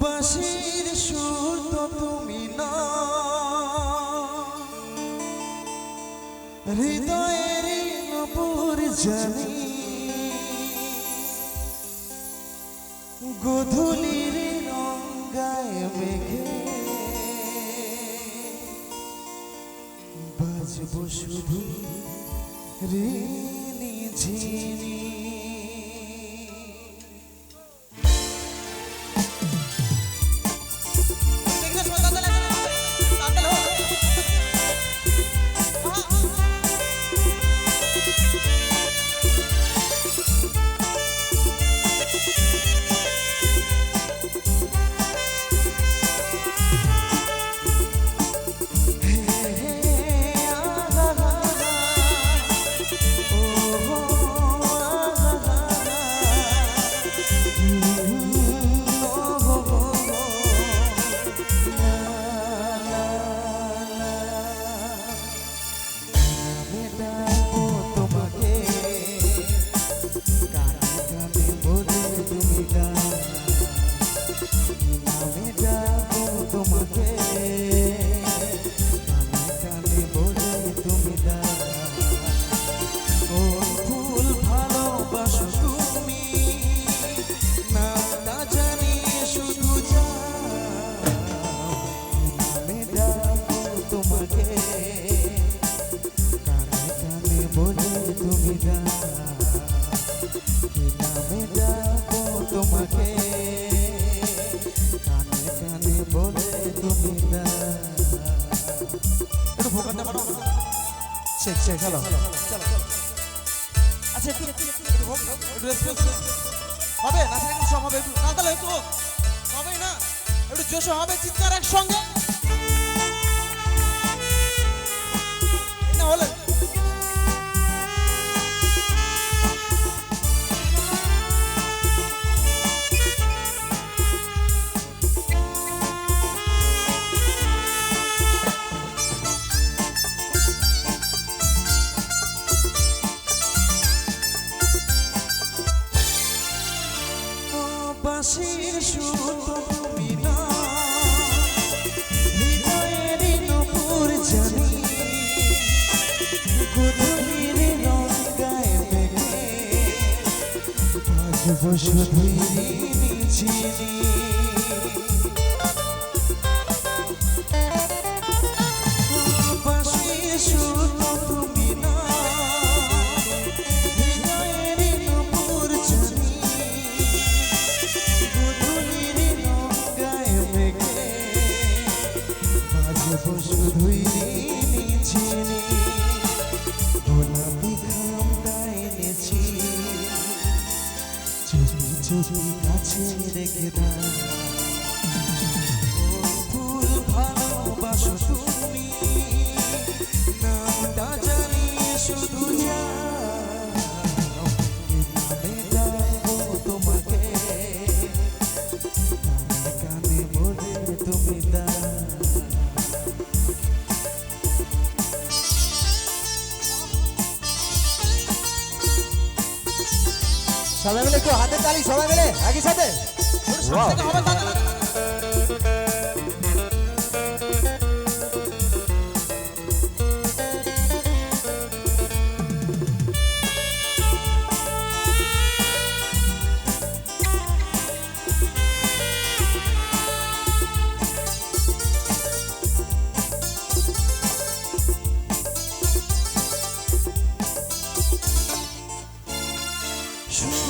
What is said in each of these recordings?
বাঁশির সুর তো তুমি না হৃদয়ের নপুর জানি। গধূলির রঙ্গায় মেঘে। বাজব শুধু ঋণী ঝিনি। শেখ শেখ হ্যালো আচ্ছা একটু হবে? নাচের একটু সব হবে। না তাহলে একটু। হবেই না। একটু জোশ হবে, চিৎকার একসঙ্গে। না হলে বাঁশির সুর তুমি না। হৃদয়ের নপুর জানি গধূলির রঙ্গায় মেঘে বাজব শুধুই চিনি চুপি চুরি কাছে রেখে দাও সবাই মিলে একটু হাতে তালি সবাই মিলে একই সাথে Wow.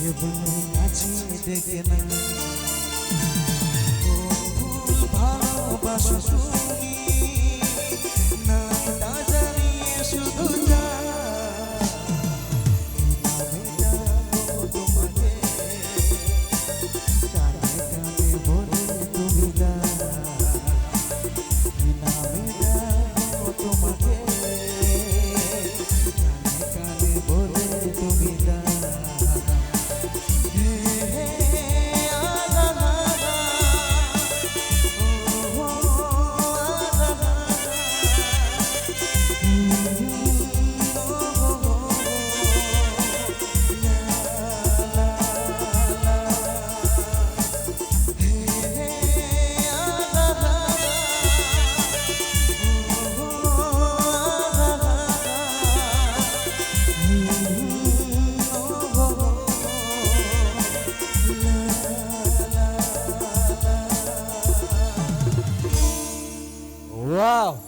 এবং কাছে দেখে না। ফুল ভালোবাসো Wow.